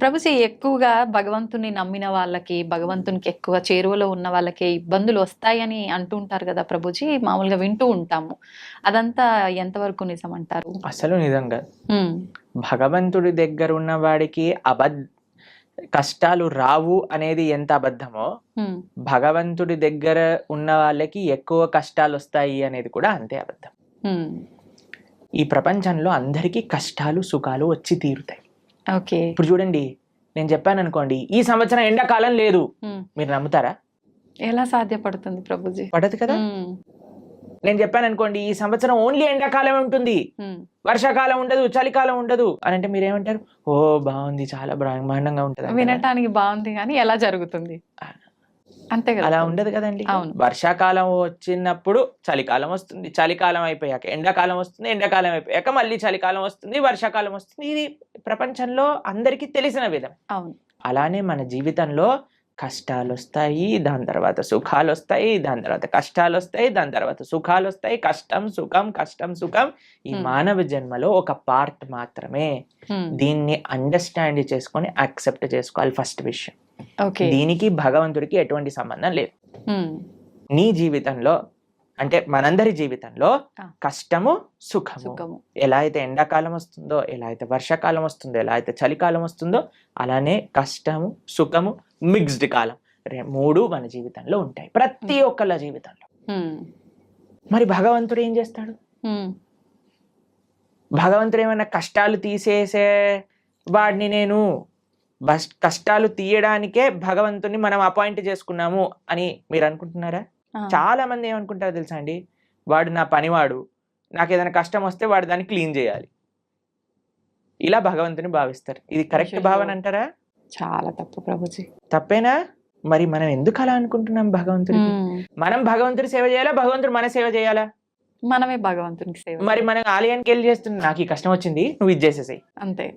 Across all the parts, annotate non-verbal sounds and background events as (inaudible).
ప్రభుజీ ఎక్కువగా భగవంతుని నమ్మిన వాళ్ళకి భగవంతునికి ఎక్కువ చేరువలో ఉన్న వాళ్ళకి ఇబ్బందులు వస్తాయని అంటుంటారు కదా ప్రభుజీ మామూలుగా వింటూ ఉంటాము. అదంతా ఎంతవరకు నిజం అంటారు అసలు నిజంగా. భగవంతుడి దగ్గర ఉన్న వాడికి అబద్ధ కష్టాలు రావు అనేది ఎంత అబద్ధమో భగవంతుడి దగ్గర ఉన్న వాళ్ళకి ఎక్కువ కష్టాలు వస్తాయి అనేది కూడా అంతే అబద్ధం. ఈ ప్రపంచంలో అందరికీ కష్టాలు సుఖాలు వచ్చి తీరుతాయి. ఓకే. ఇప్పుడు చూడండి నేను చెప్పాను అనుకోండి ఈ సంవత్సరం ఎండాకాలం లేదు. మీరు నమ్ముతారా? ఎలా సాధ్యపడుతుంది ప్రభుజీ? పడదు కదా? నేను చెప్పాను అనుకోండి ఈ సంవత్సరం ఓన్లీ ఎండాకాలం ఉంటుంది. వర్షాకాలం ఉండదు చలికాలం ఉండదు. అని అంటే మీరేమంటారు? ఓ బాగుంది చాలా బ్రహ్మాండంగా ఉంటుంది? వినటానికి బాగుంది కానీ ఎలా జరుగుతుంది? అంతే కదా అలా? ఉండదు కదండి. అవును. వర్షాకాలం వచ్చినప్పుడు చలికాలం వస్తుంది చలికాలం అయిపోయాక ఎండాకాలం వస్తుంది ఎండాకాలం అయిపోయాక మళ్ళీ చలికాలం వస్తుంది వర్షాకాలం వస్తుంది. ఇది ప్రపంచంలో అందరికీ తెలిసిన విధం. అవును. అలానే మన జీవితంలో కష్టాలు వస్తాయి దాని తర్వాత సుఖాలు వస్తాయి దాని తర్వాత కష్టాలు వస్తాయి దాని తర్వాత సుఖాలు వస్తాయి కష్టం సుఖం కష్టం సుఖం. ఈ. మానవ జన్మలో ఒక పార్ట్ మాత్రమే దీన్ని అండర్స్టాండ్ చేసుకొని యాక్సెప్ట్ చేసుకోవాలి ఫస్ట్ విషయం. దీనికి భగవంతుడికి ఎటువంటి సంబంధం లేదు. నీ జీవితంలో అంటే మనందరి జీవితంలో. కష్టము సుఖము. ఎలా అయితే ఎండాకాలం వస్తుందో ఎలా అయితే వర్షాకాలం వస్తుందో ఎలా అయితే చలికాలం వస్తుందో అలానే కష్టము సుఖము మిక్స్డ్ కాలం రే- మూడు మన జీవితంలో ఉంటాయి. ప్రతి ఒక్కళ్ళ జీవితంలో. మరి భగవంతుడు ఏం చేస్తాడు? భగవంతుడు ఏమైనా కష్టాలు తీసేసే వాడిని నేను బస్ కష్టాలు తీయడానికే భగవంతుని మనం అపాయింట్ చేసుకున్నాము అని మీరు అనుకుంటున్నారా? చాలా మంది ఏమనుకుంటారో తెలుసా అండి? వాడు నా పనివాడు నాకు ఏదైనా కష్టం వస్తే వాడు దాన్ని క్లీన్ చేయాలి. ఇలా భగవంతుని భావిస్తారు. ఇది కరెక్ట్. భావన అంటారా? చాలా తప్పు ప్రభుజీ. తప్పేనా? మరి మనం ఎందుకు అలా అనుకుంటున్నాం భగవంతుడి మనం భగవంతుడి సేవ చేయాలా? భగవంతుడు మన సేవ చేయాలా? మనమే భగవంతునికి సేవ మరి మనం ఆలయానికి వెళ్ళి చేస్తున్నాం నాకు ఈ కష్టం వచ్చింది నువ్వు ఇది చేసేసాయి. అంతే.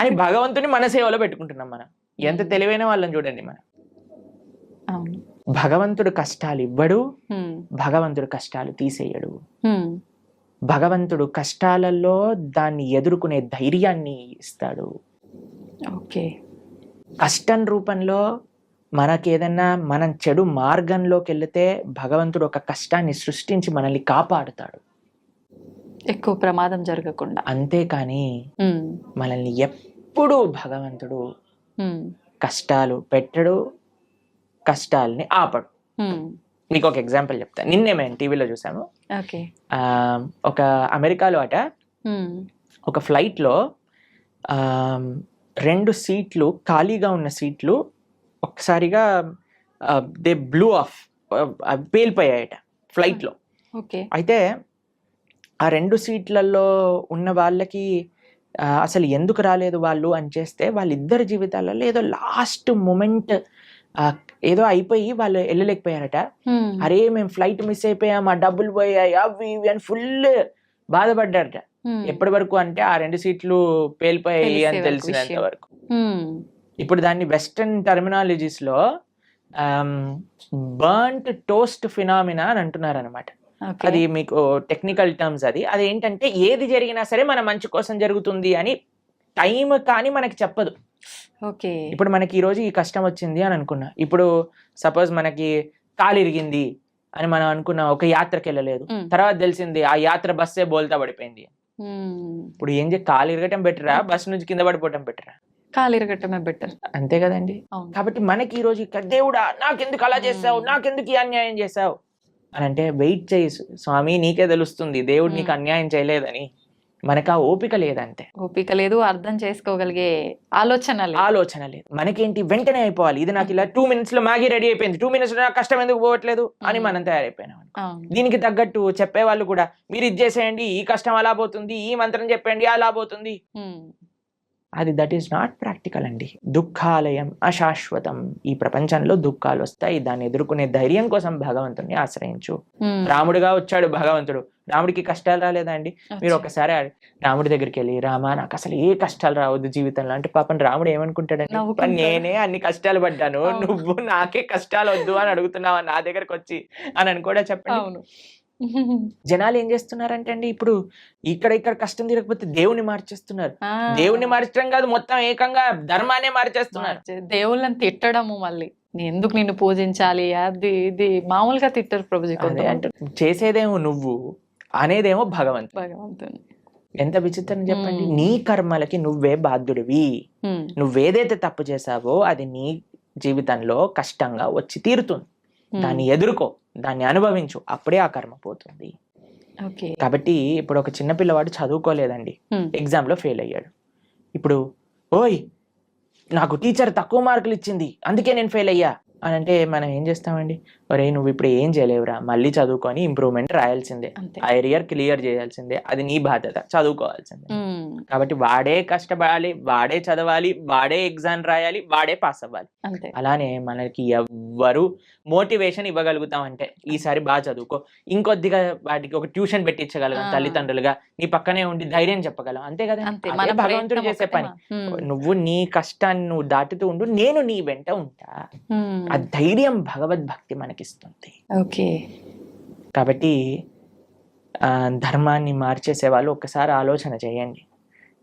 అని భగవంతుని మన సేవలో పెట్టుకుంటున్నాం మనం. ఎంత తెలివైన వాళ్ళని చూడండి మనం. అవును. భగవంతుడు కష్టాలు ఇవ్వడు భగవంతుడు కష్టాలు తీసేయడు. భగవంతుడు కష్టాలలో దాన్ని ఎదుర్కొనే ధైర్యాన్ని ఇస్తాడు. ఓకే. కష్టం రూపంలో మనకి ఏదన్నా మనం చెడు మార్గంలోకి వెళితే భగవంతుడు ఒక కష్టాన్ని సృష్టించి మనల్ని కాపాడుతాడు. ఎక్కువ ప్రమాదం జరగకుండా. అంతేకాని మనల్ని ఎప్పుడూ భగవంతుడు కష్టాలు పెట్టడు కష్టాలని ఆపడు. ఉమ్, మీకు ఒక ఎగ్జాంపుల్ చెప్తాను నిన్నే మేము టీవీలో చూసాము ఒక అమెరికాలో అట. ఉమ్, ఒక ఫ్లైట్లో రెండు సీట్లు ఖాళీగా ఉన్న సీట్లు ఒక్కసారిగా దే బ్లూ ఆఫ్ పేలిపోయాయట ఫ్లైట్లో. ఓకే. అయితే ఆ రెండు సీట్లలో ఉన్న వాళ్ళకి అసలు ఎందుకు రాలేదు వాళ్ళు అని చేస్తే వాళ్ళిద్దరి జీవితాలలో ఏదో లాస్ట్ మూమెంట్ ఏదో అయిపోయి వాళ్ళు వెళ్ళలేకపోయారట. అరే మేము ఫ్లైట్ మిస్ అయిపోయాం డబ్బులు పోయాయి అవి ఇవి అని ఫుల్ బాధపడ్డారట. ఎప్పటి వరకు అంటే ఆ రెండు సీట్లు పేలిపోయాయి అని తెలిసినంత. వరకు. ఇప్పుడు దాన్ని వెస్టర్న్ టర్మినాలజీస్లో బర్న్ట్ టోస్ట్ ఫినామినా అని అంటున్నారు అనమాట అది మీకు టెక్నికల్ టర్మ్స్ అది. అది ఏంటంటే ఏది జరిగినా సరే మన మంచి కోసం జరుగుతుంది అని టైం కానీ మనకి చెప్పదు. ఓకే. ఇప్పుడు మనకి ఈ రోజు ఈ కష్టం వచ్చింది అని అనుకున్నా. ఇప్పుడు సపోజ్ మనకి కాలు ఇరిగింది అని మనం అనుకున్నాం ఒక యాత్రకి వెళ్ళలేదు. తర్వాత తెలిసింది ఆ యాత్ర బస్సే బోల్తా పడిపోయింది. ఇప్పుడు ఏం చే కాలు ఇరగటం బెటరా బస్ నుంచి కింద పడిపోవటం బెటరా? కాలు ఇరగటమే బెటర్. అంతే కదండి. కాబట్టి మనకి ఈ రోజు దేవుడా నాకెందుకు అలా చేసావు. నాకెందుకు ఈ అన్యాయం చేసావు? అని అంటే వెయిట్ చేయి స్వామి నీకే తెలుస్తుంది. దేవుడు నీకు. అన్యాయం చేయలేదని. మనకు ఆ ఓపిక లేదంతే ఓపిక లేదు అర్థం చేసుకోగలిగే ఆలోచన ఆలోచన లేదు. మనకేంటి? వెంటనే అయిపోవాలి. ఇది నాకు ఇలా (laughs) టూ మినిట్స్లో మ్యాగీ రెడీ అయిపోయింది. టూ మినిట్స్లో నాకు కష్టం ఎందుకు పోవట్లేదు? అని. మనం తయారైపోయినాం దీనికి తగ్గట్టు చెప్పేవాళ్ళు కూడా మీరు ఇది చేసేయండి ఈ కష్టం అలా పోతుంది ఈ మంత్రం చెప్పండి అలా పోతుంది. అది దట్ ఈస్ నాట్ ప్రాక్టికల్ అండి. దుఃఖాలయం అశాశ్వతం. ఈ ప్రపంచంలో దుఃఖాలు వస్తాయి. దాన్ని ఎదుర్కొనే ధైర్యం కోసం భగవంతుని ఆశ్రయించు. రాముడుగా వచ్చాడు భగవంతుడు. రాముడికి కష్టాలు రాలేదా అండి మీరు ఒకసారి రాముడి దగ్గరికి వెళ్ళి రామా నాకు అసలు ఏ కష్టాలు రావద్దు జీవితంలో. అంటే పాపం రాముడు ఏమనుకుంటాడండి. నేనే అన్ని కష్టాలు పడ్డాను. నువ్వు నాకే కష్టాలు వద్దు అని అడుగుతున్నావా? నా దగ్గరకు వచ్చి. అని అని కూడా చెప్పండి. అవును. (laughs) జనాలు ఏం చేస్తున్నారంటే అండి ఇప్పుడు ఇక్కడ ఇక్కడ కష్టం తీరకపోతే దేవుని మార్చేస్తున్నారు. దేవుని మార్చడం కాదు మొత్తం ఏకంగా ధర్మాన్ని మార్చేస్తున్నారు. మార్చే- దేవుళ్ళని తిట్టడము మళ్ళీ. ఎందుకు నిన్ను పూజించాలి? అది ఇది. మామూలుగా తిట్టరు ప్రభుజీ చేసేదేమో నువ్వు. అనేదేమో భగవంతుడు భగవంతుని. ఎంత విచిత్రం చెప్పండి. నీ కర్మలకి నువ్వే బాధ్యుడివి. నువ్వేదైతే తప్పు చేసావో అది నీ జీవితంలో కష్టంగా వచ్చి తీరుతుంది. దాన్ని ఎదుర్కో దాన్ని అనుభవించు. అప్పుడే ఆ కర్మ పోతుంది. కాబట్టి ఇప్పుడు ఒక చిన్న పిల్లవాడు చదువుకోలేదండి. ఉమ్, ఎగ్జామ్లో ఫెయిల్ అయ్యాడు. ఇప్పుడు ఓయ్ నాకు టీచర్ తక్కువ మార్కులు ఇచ్చింది. అందుకే నేను ఫెయిల్ అయ్యా. అని అంటే మనం ఏం చేస్తామండి? ఒరే నువ్వు ఇప్పుడు ఏం చేయలేవురా? మళ్ళీ చదువుకొని ఇంప్రూవ్మెంట్ రాయాల్సిందే. ఆ ఏరియర్ క్లియర్ చేయాల్సిందే. అది నీ బాధ్యత. చదువుకోవాల్సిందే. కాబట్టి వాడే కష్టపడాలి వాడే చదవాలి వాడే ఎగ్జామ్ రాయాలి వాడే పాస్ అవ్వాలి. అంతే. అలానే మనకి ఎవ్వరు మోటివేషన్ ఇవ్వగలుగుతాం అంటే ఈసారి బాగా చదువుకో. ఇంకొద్దిగా వాటికి ఒక ట్యూషన్ పెట్టించగలం. తల్లిదండ్రులుగా. నీ పక్కనే ఉండి ధైర్యం చెప్పగలం. అంతే కదా? మన భగవంతుడు చేసే పని. నువ్వు నీ కష్టాన్ని నువ్వు దాటుతూ ఉండు నేను నీ వెంట ఉంటా. ఆ ధైర్యం భగవద్భక్తి మనకిస్తుంది ఓకే. కాబట్టి ధర్మాన్ని మార్చేసే వాళ్ళు ఒక్కసారి ఆలోచన చేయండి.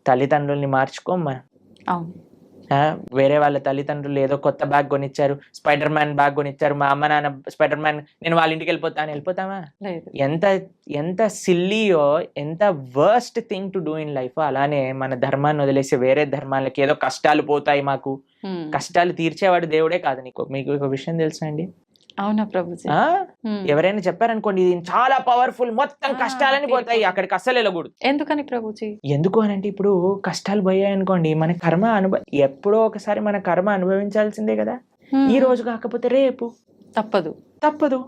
తల్లిదండ్రుల్ని మార్చుకోం మనం అవును. ఆ, వేరే వాళ్ళ తల్లిదండ్రులు ఏదో కొత్త బ్యాగ్ కొనిచ్చారు స్పైడర్ మ్యాన్ బ్యాగ్ కొనిచ్చారు మా అమ్మ నాన్న స్పైడర్ మ్యాన్ నేను వాళ్ళ ఇంటికి వెళ్ళిపోతాను వెళ్ళిపోతామా ఎంత ఎంత సిల్లీయో ఎంత worst thing to do in life అలానే మన ధర్మాన్ని వదిలేసి వేరే ధర్మాలకి ఏదో కష్టాలు పోతాయి మాకు. కష్టాలు తీర్చేవాడు దేవుడే కాదు నీకు. మీకు ఒక విషయం తెలుసా అండి? అవునా ప్రభుజీ? ఎవరైనా చెప్పారనుకోండి ఇది చాలా పవర్ఫుల్ మొత్తం కష్టాలని పోతాయి. అక్కడికి అస్సలు వెళ్ళకూడదు. ఎందుకని ప్రభుజీ? ఎందుకు అని అంటే ఇప్పుడు కష్టాలు పోయాయి అనుకోండి మన కర్మ అనుభవ ఎప్పుడో ఒకసారి మన కర్మ అనుభవించాల్సిందే కదా. ఈ రోజు కాకపోతే రేపు. తప్పదు. తప్పదు.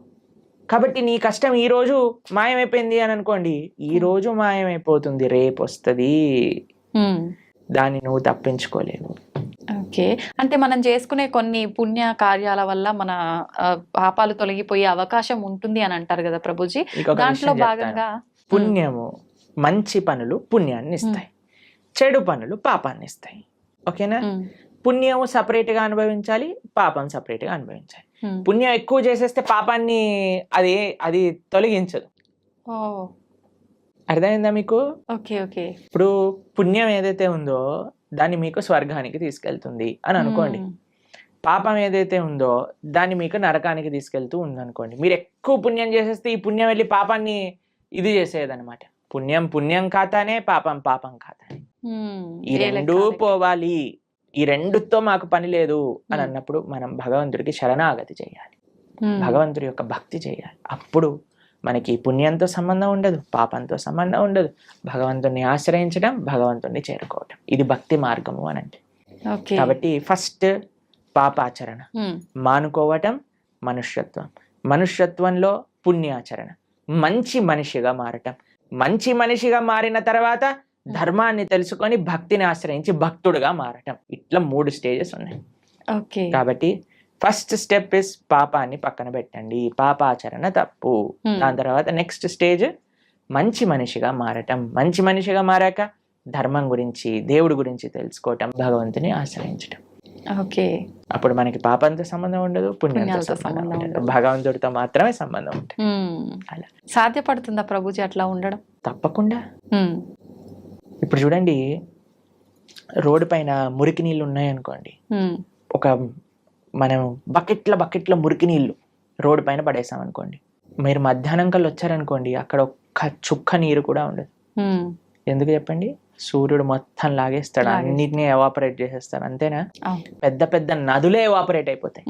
కాబట్టి నీ కష్టం ఈ రోజు మాయమైపోయింది అని అనుకోండి ఈ రోజు మాయమైపోతుంది రేపు వస్తుంది. దాన్ని నువ్వు తప్పించుకోలేవు. ఓకే. అంటే మనం చేసుకునే కొన్ని పుణ్య కార్యాల వల్ల మన పాపాలు తొలగిపోయే అవకాశం ఉంటుంది అని అంటారు కదా ప్రభుజీ. దాంట్లో. భాగంగా పుణ్యము మంచి పనులు పుణ్యాన్ని ఇస్తాయి. చెడు పనులు పాపాన్ని ఇస్తాయి. ఓకేనా? పుణ్యం separate గా అనుభవించాలి పాపం separate గా అనుభవించాలి పుణ్యం ఎక్కువ చేసేస్తే పాపాన్ని అది అది తొలగించదు. అర్థమైందా మీకు? Okay okay. ఇప్పుడు పుణ్యం ఏదైతే ఉందో దాన్ని మీకు స్వర్గానికి తీసుకెళ్తుంది అని అనుకోండి. పాపం ఏదైతే ఉందో దాన్ని మీకు నరకానికి తీసుకెళ్తూ ఉందనుకోండి. మీరు ఎక్కువ పుణ్యం చేసేస్తే ఈ పుణ్యం వెళ్ళి పాపాన్ని ఇది చేసేదన్నమాట పుణ్యం పుణ్యం ఖాతానే పాపం పాపం ఖాతానే. ఈ రెండూ? పోవాలి. ఈ రెండుతో మాకు పని లేదు అని. అన్నప్పుడు మనం భగవంతుడికి శరణాగతి చేయాలి. భగవంతుడి యొక్క భక్తి చేయాలి. అప్పుడు మనకి పుణ్యంతో సంబంధం ఉండదు పాపంతో సంబంధం ఉండదు. భగవంతుడిని ఆశ్రయించడం భగవంతుడిని చేరుకోవటం. ఇది భక్తి మార్గము అని అంటే కాబట్టి ఫస్ట్ పాపాచరణ. మానుకోవటం మనుష్యత్వం. మనుష్యత్వంలో పుణ్యాచరణ. మంచి మనిషిగా మారటం. మంచి మనిషిగా మారిన తర్వాత ధర్మాన్ని తెలుసుకొని భక్తిని ఆశ్రయించి భక్తుడుగా మారటం. ఇట్లా మూడు స్టేజెస్ ఉన్నాయి. ఓకే. కాబట్టి ఫస్ట్ స్టెప్ ఇస్ పాపాన్ని పక్కన పెట్టండి. పాపాచరణ తప్పు. Hmm. దాని తర్వాత నెక్స్ట్ స్టేజ్ మంచి మనిషిగా మారటం. మంచి మనిషిగా మారాక ధర్మం గురించి దేవుడి గురించి తెలుసుకోవటం భగవంతుని ఆశ్రయించటం. ఓకే. అప్పుడు మనకి పాపంతో సంబంధం ఉండదు పుణ్యంతో సంబంధం ఉండదు. భగవంతుడితో మాత్రమే సంబంధం ఉంటుంది. ఉమ్, అలా. సాధ్యపడుతుందా ప్రభుజీ అట్లా ఉండడం? తప్పకుండా. ఉమ్, ఇప్పుడు చూడండి రోడ్డు పైన మురికి నీళ్ళు ఉన్నాయనుకోండి. ఒక మనం బకెట్ల బకెట్ల మురికి నీళ్ళు రోడ్డు పైన పడేసాం అనుకోండి. మీరు మధ్యాహ్నం కల్లా వచ్చారనుకోండి అక్కడ ఒక్క చుక్క నీరు కూడా ఉండదు. ఎందుకు చెప్పండి? సూర్యుడు మొత్తం లాగేస్తాడు. అన్నిటినీ ఎవాపరేట్ చేసేస్తాడు. అంతేనా. పెద్ద పెద్ద నదులే ఎవాపరేట్ అయిపోతాయి.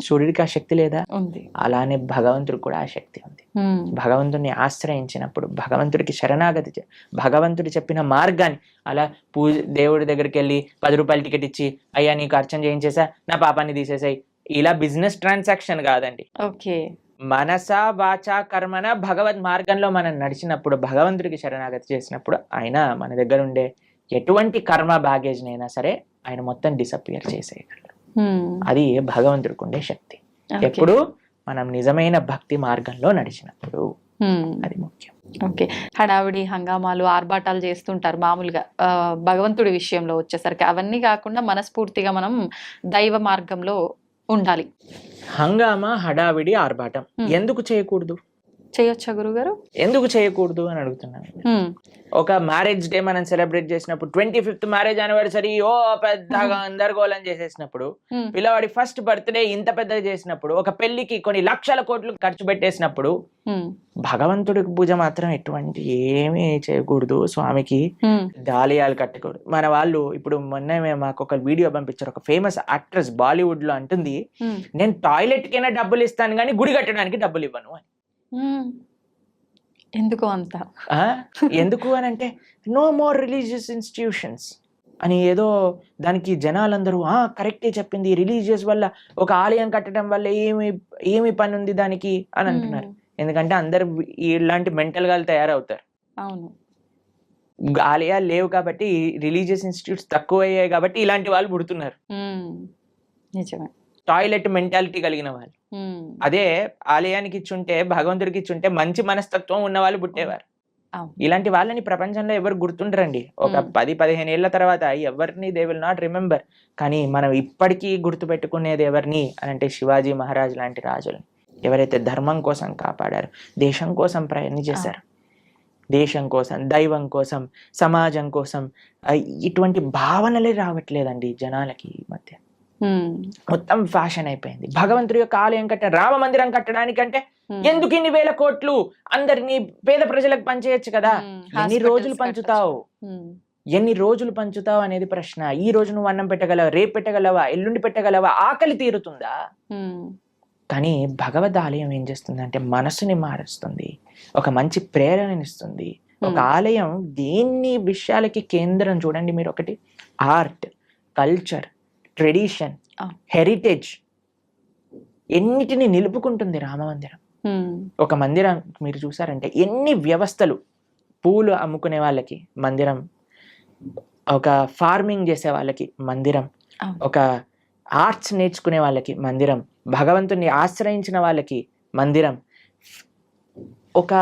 సూర్యుడికి ఆ శక్తి లేదా? ఉంది. అలానే భగవంతుడికి కూడా ఆ శక్తి ఉంది. భగవంతుడిని ఆశ్రయించినప్పుడు భగవంతుడికి శరణాగతి భగవంతుడు చెప్పిన మార్గాన్ని అలా పూజ దేవుడి దగ్గరికి వెళ్ళి పది రూపాయల టికెట్ ఇచ్చి అయ్యా నీకు అర్చన చేయించేసా? నా పాపాన్ని తీసేసాయి. ఇలా బిజినెస్ ట్రాన్సాక్షన్ కాదండి. ఓకే. మనస వాచ కర్మన భగవద్ మార్గంలో మనం నడిచినప్పుడు భగవంతుడికి శరణాగతి చేసినప్పుడు ఆయన మన దగ్గర ఉండే ఎటువంటి కర్మ బ్యాగేజ్నైనా సరే ఆయన మొత్తం డిసప్పియర్ చేసేయగలరు అది భగవంతుడికి ఉండే శక్తి. ఎప్పుడు? మనం నిజమైన భక్తి మార్గంలో నడిచినప్పుడు. అది ముఖ్యం. ఓకే. హడావిడి హంగామాలు ఆర్భాటాలు చేస్తుంటారు మామూలుగా. భగవంతుడి విషయంలో వచ్చేసరికి అవన్నీ కాకుండా మనస్ఫూర్తిగా మనం దైవ మార్గంలో ఉండాలి హంగామా హడావిడి ఆర్భాటం. ఎందుకు చేయకూడదు చేయొచ్చా గురుగారు? ఎందుకు చేయకూడదు అని అడుగుతున్నాను. ఒక మ్యారేజ్ డే మనం సెలబ్రేట్ చేసినప్పుడు ట్వంటీ ఫిఫ్త్ మ్యారేజ్ యానివర్సరీ ఓ పెద్దగా అందరిగోళం చేసేసినప్పుడు పిల్లవాడి ఫస్ట్ బర్త్డే ఇంత పెద్దగా చేసినప్పుడు ఒక పెళ్ళికి కొన్ని లక్షల కోట్లు ఖర్చు పెట్టేసినప్పుడు భగవంతుడికి పూజ మాత్రం ఎటువంటి ఏమీ చేయకూడదు స్వామికి దాలియాలు కట్టకూడదు. మన వాళ్ళు ఇప్పుడు మొన్న మాకు ఒక వీడియో పంపించారు ఒక ఫేమస్ యాక్ట్రెస్ బాలీవుడ్లో అంటుంది నేను టాయిలెట్ కైనా డబ్బులు ఇస్తాను కానీ గుడి కట్టడానికి డబ్బులు ఇవ్వను అని. ఎందుకు అంత? ఆ? ఎందుకు అని అంటే నో మోర్ రిలీజియస్ ఇన్స్టిట్యూషన్స్ అని ఏదో దానికి జనాలందరూ ఆ కరెక్టే చెప్పింది. రిలీజియస్ వల్ల ఒక ఆలయం కట్టడం వల్ల ఏమి ఏమి పని ఉంది దానికి అని అంటున్నారు. ఎందుకంటే అందరు ఇలాంటి మెంటల్గా తయారవుతారు. అవును. ఆలయాలు లేవు కాబట్టి రిలీజియస్ ఇన్స్టిట్యూట్స్ తక్కువ అయ్యాయి కాబట్టి ఇలాంటి వాళ్ళు పుడుతున్నారు. నిజమే. టాయిలెట్ మెంటాలిటీ కలిగిన వాళ్ళు. అదే ఆలయానికి ఇచ్చుంటే భగవంతుడికి ఇచ్చుంటే మంచి మనస్తత్వం ఉన్న వాళ్ళు పుట్టేవారు. ఇలాంటి వాళ్ళని ప్రపంచంలో ఎవరు గుర్తుండరండి. ఒక. పది పదిహేను ఏళ్ళ తర్వాత ఎవరిని దే విల్ నాట్ రిమెంబర్ కానీ మనం ఇప్పటికీ గుర్తు పెట్టుకునేది ఎవరిని అని అంటే శివాజీ మహారాజ్ లాంటి రాజులు ఎవరైతే ధర్మం కోసం కాపాడారు దేశం కోసం ప్రయత్నం చేశారు దేశం కోసం దైవం కోసం సమాజం కోసం ఇటువంటి భావనలే రావట్లేదండి జనాలకి. మొత్తం ఫ్యాషన్ అయిపోయింది. భగవంతుడి యొక్క ఆలయం కట్ట రామ మందిరం కట్టడానికంటే. ఎందుకు ఇన్ని వేల కోట్లు అందరినీ పేద ప్రజలకు పంచేయచ్చు కదా? ఎన్ని రోజులు. పంచుతావు? ఎన్ని రోజులు పంచుతావు అనేది ప్రశ్న. ఈ రోజు నువ్వు అన్నం పెట్టగలవా? రేపు పెట్టగలవా? ఎల్లుండి పెట్టగలవా? ఆకలి తీరుతుందా? కానీ భగవద్ ఆలయం ఏం చేస్తుంది అంటే మనసుని మారుస్తుంది. ఒక మంచి ప్రేరణనిస్తుంది ఒక. ఆలయం దేన్ని విషయాలకి కేంద్రం చూడండి మీరు ఒకటి ఆర్ట్ కల్చర్ ట్రెడిషన్. హెరిటేజ్ ఎన్నిటిని నిలుపుకుంటుంది రామమందిరం ఒక మందిరం మీరు చూసారంటే ఎన్ని వ్యవస్థలు పూలు అమ్ముకునే వాళ్ళకి మందిరం ఒక ఫార్మింగ్ చేసే వాళ్ళకి మందిరం. ఒక ఆర్ట్స్ నేర్చుకునే వాళ్ళకి మందిరం భగవంతుని ఆశ్రయించిన వాళ్ళకి మందిరం ఒక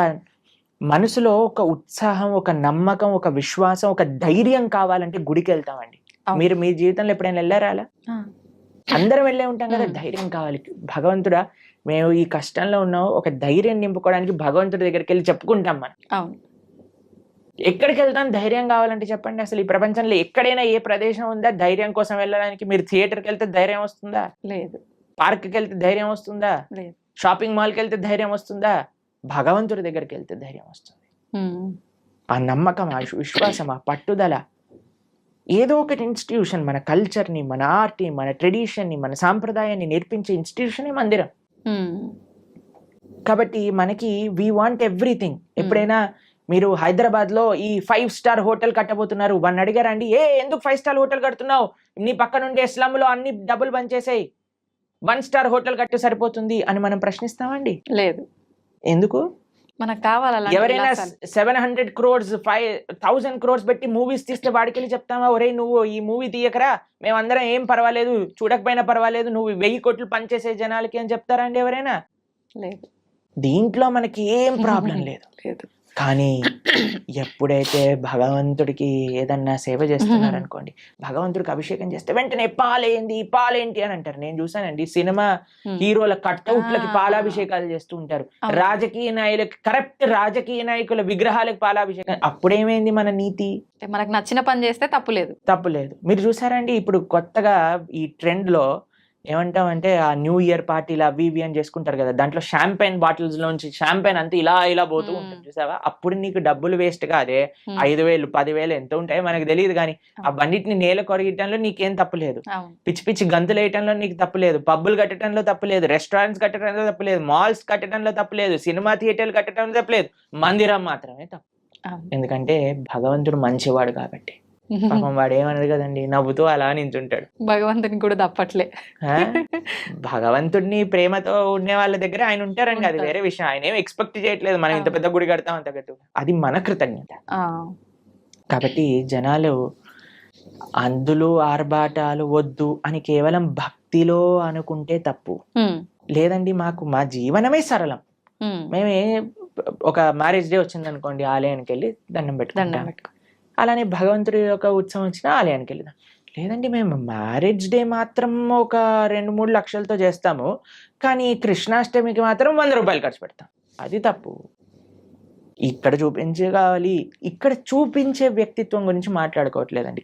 మనసులో ఒక ఉత్సాహం ఒక నమ్మకం ఒక విశ్వాసం ఒక ధైర్యం కావాలంటే గుడికి వెళ్తామండి. మీరు మీ జీవితంలో ఎప్పుడైనా వెళ్ళారా అలా అందరం వెళ్ళే ఉంటాం కదా. ధైర్యం కావాలి. భగవంతుడా మేము ఈ కష్టంలో ఉన్నాం ఒక ధైర్యం నింపుకోవడానికి భగవంతుడి దగ్గరికి వెళ్ళి చెప్పుకుంటాం మనం. అవును. ఎక్కడికి వెళ్తాం? ధైర్యం కావాలంటే చెప్పండి. అసలు ఈ ప్రపంచంలో ఎక్కడైనా ఏ ప్రదేశం ఉందా? ధైర్యం కోసం వెళ్ళడానికి మీరు థియేటర్కి వెళ్తే ధైర్యం వస్తుందా? లేదు. పార్క్కి వెళ్తే ధైర్యం వస్తుందా? లేదు. షాపింగ్ మాల్కి వెళ్తే ధైర్యం వస్తుందా? భగవంతుడి దగ్గరికి వెళ్తే ధైర్యం వస్తుంది. ఆ నమ్మకం ఆ విశ్వాసం ఆ పట్టుదల ఏదో ఒకటి ఇన్స్టిట్యూషన్ మన కల్చర్ని మన ఆర్ట్ని మన ట్రెడిషన్ని మన సాంప్రదాయాన్ని నేర్పించే ఇన్స్టిట్యూషనే మందిరం. కాబట్టి మనకి వీ వాంట్ ఎవ్రీథింగ్ ఎప్పుడైనా మీరు హైదరాబాద్లో ఈ ఫైవ్ స్టార్ హోటల్ కట్టబోతున్నారు. వన్ అడిగారండి ఏ ఎందుకు ఫైవ్ స్టార్ హోటల్ కడుతున్నావు? నీ పక్క నుండి స్లమ్లో అన్ని డబ్బులు పనిచేసాయి వన్ స్టార్ హోటల్ కట్టు సరిపోతుంది అని మనం ప్రశ్నిస్తామండి? లేదు. ఎందుకు? మనకు కావాలి ఎవరైనా. Seven hundred crores five thousand crores పెట్టి మూవీస్ తీస్తే వాడికి వెళ్ళి చెప్తామా ఒరే నువ్వు ఈ మూవీ తీయకరా మేమందరం ఏం పర్వాలేదు చూడకపోయినా పర్వాలేదు నువ్వు వెయ్యి కోట్లు పనిచేసే జనాలకి అని చెప్తారా అండి ఎవరైనా? లేదు. దీంట్లో మనకి ఏం (laughs) ప్రాబ్లం లేదు. లేదు. కానీ (clears throat) ఎప్పుడైతే భగవంతుడికి ఏదన్నా సేవ చేస్తున్నారు అనుకోండి భగవంతుడికి అభిషేకం చేస్తే వెంటనే పాలేంది పాలేంటి అని అంటారు. నేను చూసానండి సినిమా హీరోల కట్అవుట్లకి. పాలాభిషేకాలు చేస్తూ ఉంటారు. రాజకీయ నాయకులకి కరెక్ట్ రాజకీయ నాయకుల విగ్రహాలకు పాలాభిషేకం అప్పుడేమైంది మన నీతి? మనకు నచ్చిన పని చేస్తే తప్పు లేదు. తప్పులేదు మీరు చూసారండి ఇప్పుడు కొత్తగా ఈ ట్రెండ్లో ఏమంటామంటే ఆ న్యూ ఇయర్ పార్టీలు అవి ఇవి అని చేసుకుంటారు కదా. దాంట్లో షాంపైన్ బాటిల్స్ లోంచి షాంపైన్ అంతా ఇలా ఇలా పోతూ. ఉంటుంది చూసావా? అప్పుడు నీకు డబ్బులు వేస్ట్ కాదే. ఐదు వేలు పదివేలు ఎంత ఉంటాయో మనకు తెలియదు కానీ ఆ బండిటిని నేల కొరగటంలో నీకేం తప్పులేదు పిచ్చి పిచ్చి గంతులు వేయటంలో నీకు తప్పులేదు పబ్బులు కట్టడంలో తప్పులేదు రెస్టారెంట్స్ కట్టడంలో తప్పులేదు మాల్స్ కట్టడంలో తప్పులేదు సినిమా థియేటర్లు కట్టడంలో తప్పులేదు మందిరం మాత్రమే తప్పు. ఎందుకంటే భగవంతుడు మంచివాడు కాబట్టి. (laughs) పాపం వాడు ఏమన్నది కదండి నవ్వుతూ అలా నించుంటాడు. భగవంతుని కూడా తప్పట్లే? భగవంతుడిని ప్రేమతో ఉండే వాళ్ళ దగ్గర ఆయన ఉంటారండి అది. వేరే విషయం. ఆయన ఏం ఎక్స్పెక్ట్ చేయట్లేదు మనం ఇంత. పెద్ద గుడి కడతాం అంత గట్టు అది మన కృతజ్ఞత. కాబట్టి జనాలు అందులు ఆర్భాటాలు వద్దు అని కేవలం భక్తిలో అనుకుంటే తప్పు. లేదండి మాకు మా జీవనమే సరళం. మేము ఒక మ్యారేజ్ డే వచ్చింది అనుకోండి ఆలయానికి వెళ్ళి దండం పెట్టుకుంటాం. పెట్టుకో అలానే భగవంతుడి యొక్క ఉత్సవం వచ్చిన ఆలయానికి వెళ్దాం లేదండి మేము మ్యారేజ్ డే మాత్రం ఒక రెండు మూడు లక్షలతో చేస్తాము. కానీ కృష్ణాష్టమికి మాత్రం వంద రూపాయలు ఖర్చు పెడతాం. అది తప్పు. ఇక్కడ చూపించే కావాలి. ఇక్కడ చూపించే వ్యక్తిత్వం గురించి మాట్లాడుకోవట్లేదండి.